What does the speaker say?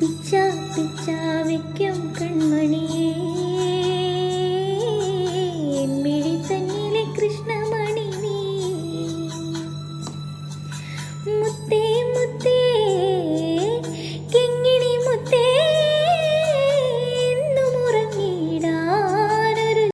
പിച്ച പിച്ച വയ്ക്കും കൺമണിയേ മിഴിത്തന്നിലെ കൃഷ്ണമണി നീ. മുത്തേ മുത്തേ